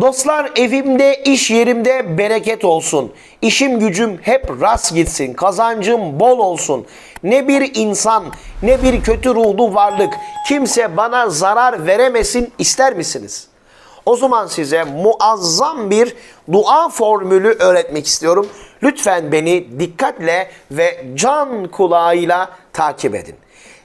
Dostlar evimde, iş yerimde bereket olsun. İşim gücüm hep rast gitsin. Kazancım bol olsun. Ne bir insan, ne bir kötü ruhlu varlık kimse bana zarar veremesin ister misiniz? O zaman size muazzam bir dua formülü öğretmek istiyorum. Lütfen beni dikkatle ve can kulağıyla takip edin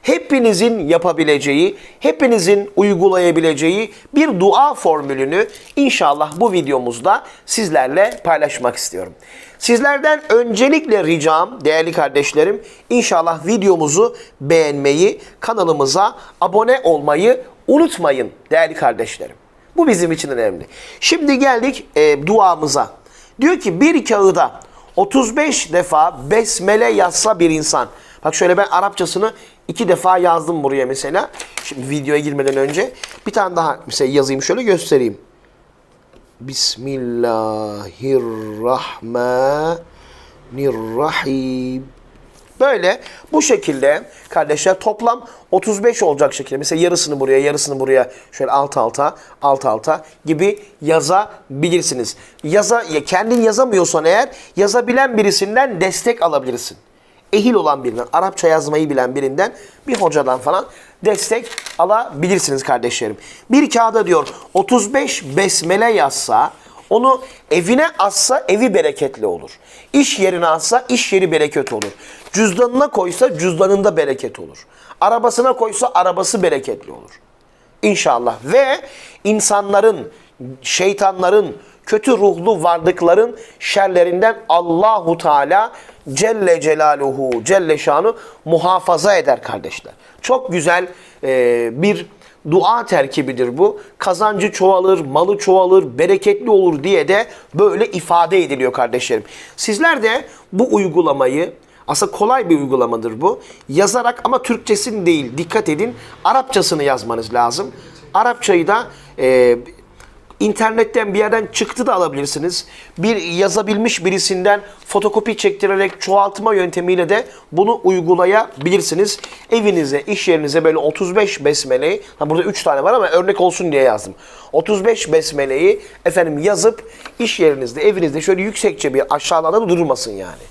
hepinizin yapabileceği, hepinizin uygulayabileceği bir dua formülünü inşallah bu videomuzda sizlerle paylaşmak istiyorum. Sizlerden öncelikle ricam değerli kardeşlerim inşallah videomuzu beğenmeyi, kanalımıza abone olmayı unutmayın değerli kardeşlerim. Bu bizim için önemli. Şimdi geldik e, duamıza. Diyor ki bir kağıda 35 defa besmele yazsa bir insan. Bak şöyle ben Arapçasını iki defa yazdım buraya mesela. Şimdi videoya girmeden önce bir tane daha mesela yazayım şöyle göstereyim. Bismillahirrahmanirrahim. Böyle bu şekilde kardeşler toplam 35 olacak şekilde. Mesela yarısını buraya, yarısını buraya şöyle alt alta, alt alta gibi yazabilirsiniz. Yaza, ya kendin yazamıyorsan eğer yazabilen birisinden destek alabilirsin ehil olan birinden, Arapça yazmayı bilen birinden, bir hocadan falan destek alabilirsiniz kardeşlerim. Bir kağıda diyor 35 besmele yazsa, onu evine atsa evi bereketli olur. İş yerine atsa iş yeri bereket olur. Cüzdanına koysa cüzdanında bereket olur. Arabasına koysa arabası bereketli olur. İnşallah. Ve insanların, şeytanların, kötü ruhlu varlıkların şerlerinden Allahu Teala Celle Celaluhu, Celle Şanı muhafaza eder kardeşler. Çok güzel e, bir dua terkibidir bu. Kazancı çoğalır, malı çoğalır, bereketli olur diye de böyle ifade ediliyor kardeşlerim. Sizler de bu uygulamayı aslında kolay bir uygulamadır bu. Yazarak ama Türkçesini değil dikkat edin Arapçasını yazmanız lazım. Arapçayı da e, İnternetten bir yerden çıktı da alabilirsiniz. Bir yazabilmiş birisinden fotokopi çektirerek çoğaltma yöntemiyle de bunu uygulayabilirsiniz. Evinize, iş yerinize böyle 35 besmeleyi, ha burada 3 tane var ama örnek olsun diye yazdım. 35 besmeleyi efendim yazıp iş yerinizde, evinizde şöyle yüksekçe bir aşağılarda durmasın yani.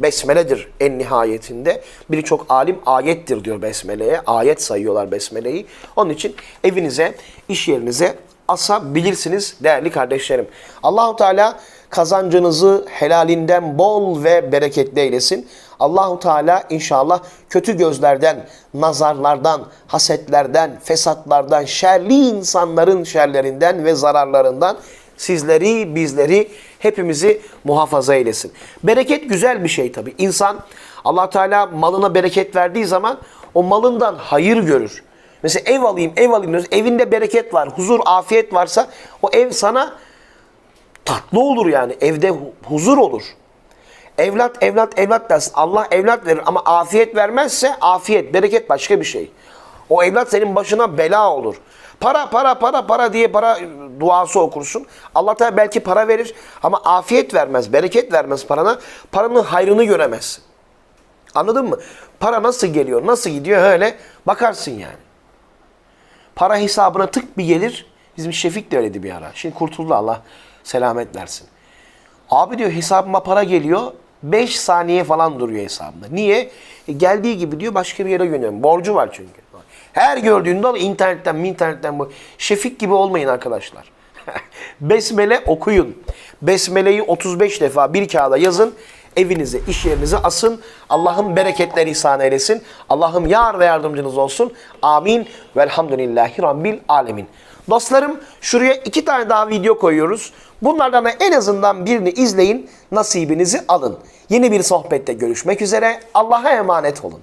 Besmeledir en nihayetinde. Birçok alim ayettir diyor besmeleye. Ayet sayıyorlar besmeleyi. Onun için evinize, iş yerinize asabilirsiniz değerli kardeşlerim. Allahu Teala kazancınızı helalinden bol ve bereketli eylesin. Allahu Teala inşallah kötü gözlerden, nazarlardan, hasetlerden, fesatlardan, şerli insanların şerlerinden ve zararlarından sizleri, bizleri, hepimizi muhafaza eylesin. Bereket güzel bir şey tabii. İnsan Allah Teala malına bereket verdiği zaman o malından hayır görür. Mesela ev alayım, ev alayım diyoruz. Evinde bereket var, huzur, afiyet varsa o ev sana tatlı olur yani. Evde huzur olur. Evlat, evlat, evlat dersin. Allah evlat verir ama afiyet vermezse afiyet, bereket başka bir şey. O evlat senin başına bela olur. Para, para, para, para diye para duası okursun. Allah Teala belki para verir ama afiyet vermez, bereket vermez parana. Paranın hayrını göremezsin. Anladın mı? Para nasıl geliyor, nasıl gidiyor öyle bakarsın yani. Para hesabına tık bir gelir. Bizim Şefik de öyleydi bir ara. Şimdi kurtuldu Allah selamet versin. Abi diyor hesabıma para geliyor. 5 saniye falan duruyor hesabımda. Niye? E geldiği gibi diyor başka bir yere gönderiyorum. Borcu var çünkü. Her gördüğünde al internetten internetten bu. Şefik gibi olmayın arkadaşlar. Besmele okuyun. Besmele'yi 35 defa bir kağıda yazın evinize, iş yerinize asın. Allah'ım bereketleri ihsan eylesin. Allah'ım yar ve yardımcınız olsun. Amin. Velhamdülillahi Rabbil alemin. Dostlarım şuraya iki tane daha video koyuyoruz. Bunlardan da en azından birini izleyin. Nasibinizi alın. Yeni bir sohbette görüşmek üzere. Allah'a emanet olun.